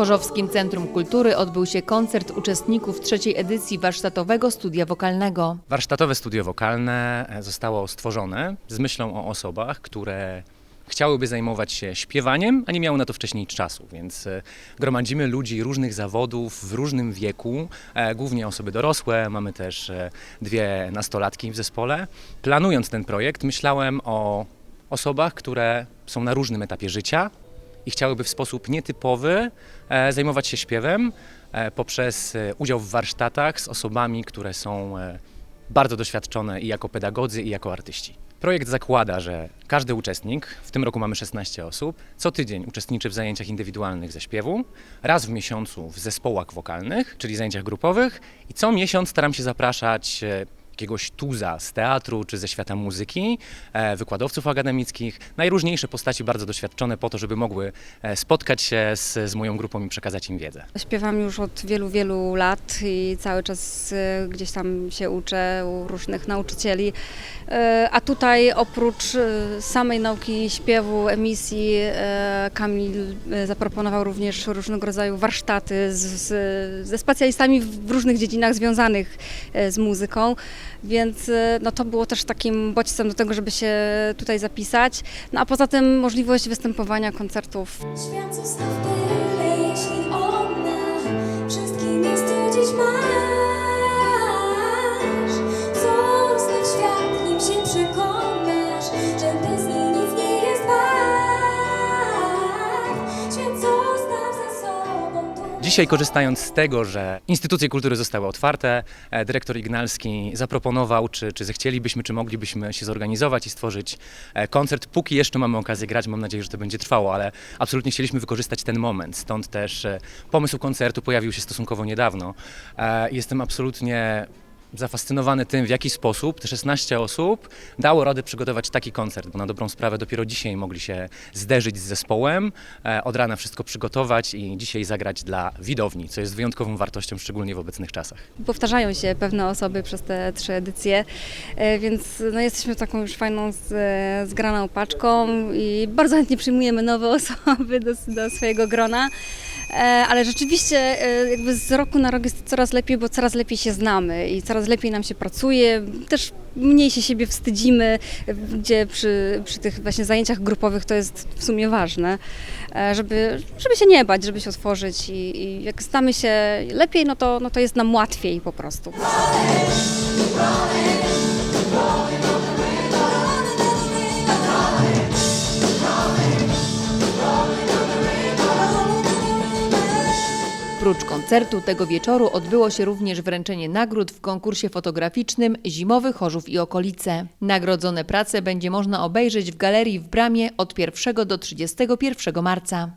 Chorzowskim Centrum Kultury odbył się koncert uczestników trzeciej edycji warsztatowego studia wokalnego. Warsztatowe studio wokalne e, zostało stworzone z myślą o osobach, które chciałyby zajmować się śpiewaniem, a nie miały na to wcześniej czasu, więc e, gromadzimy ludzi różnych zawodów w różnym wieku, e, głównie osoby dorosłe, mamy też dwie nastolatki w zespole. Planując ten projekt, myślałem o osobach, które są na różnym etapie życia i chciałyby w sposób nietypowy e, zajmować się śpiewem e, poprzez e, udział w warsztatach z osobami, które są bardzo doświadczone i jako pedagodzy, i jako artyści. Projekt zakłada, że każdy uczestnik, w tym roku mamy 16 osób, co tydzień uczestniczy w zajęciach indywidualnych ze śpiewu, raz w miesiącu w zespołach wokalnych, czyli zajęciach grupowych i co miesiąc staram się zapraszać jakiegoś tuza z teatru czy ze świata muzyki, e, wykładowców akademickich, najróżniejsze postaci bardzo doświadczone po to, żeby mogły e, spotkać się z, z moją grupą i przekazać im wiedzę. Śpiewam już od wielu, wielu lat i cały czas e, gdzieś tam się uczę u różnych nauczycieli. A tutaj oprócz samej nauki śpiewu, emisji, Kamil zaproponował również różnego rodzaju warsztaty z, z, ze specjalistami w różnych dziedzinach związanych z muzyką, więc e, no, to było też takim bodźcem do tego, żeby się tutaj zapisać. No a poza tym możliwość występowania koncertów Świat Dzisiaj korzystając z tego, że instytucje kultury zostały otwarte, e, dyrektor Ignalski zaproponował, czy, czy zechcielibyśmy, czy moglibyśmy się zorganizować i stworzyć e, koncert. Póki jeszcze mamy okazję grać, mam nadzieję, że to będzie trwało, ale absolutnie chcieliśmy wykorzystać ten moment. Stąd też e, pomysł koncertu pojawił się stosunkowo niedawno. Jestem absolutnie zafascynowany tym, w jaki sposób te 16 osób dało radę przygotować taki koncert, bo na dobrą sprawę dopiero dzisiaj mogli się zderzyć z zespołem, e, od rana wszystko przygotować i dzisiaj zagrać dla widowni, co jest wyjątkową wartością, szczególnie w obecnych czasach. Powtarzają się pewne osoby przez te trzy edycje, e, więc no, jesteśmy taką już fajną z, e, zgraną paczką i bardzo chętnie przyjmujemy nowe osoby do, do swojego grona. E, Ale rzeczywiście e, jakby z roku na rok jest coraz lepiej, bo coraz lepiej się znamy i coraz lepiej nam się pracuje. Też mniej się siebie wstydzimy, e, gdzie przy, przy tych właśnie zajęciach grupowych to jest w sumie ważne, żeby, żeby się nie bać, żeby się otworzyć i, i jak znamy się lepiej, no to, no to jest nam łatwiej po prostu. Prócz koncertu tego wieczoru odbyło się również wręczenie nagród w konkursie fotograficznym Zimowy Chorzów i okolice. Nagrodzone prace będzie można obejrzeć w galerii w Bramie od 1 do 31 marca.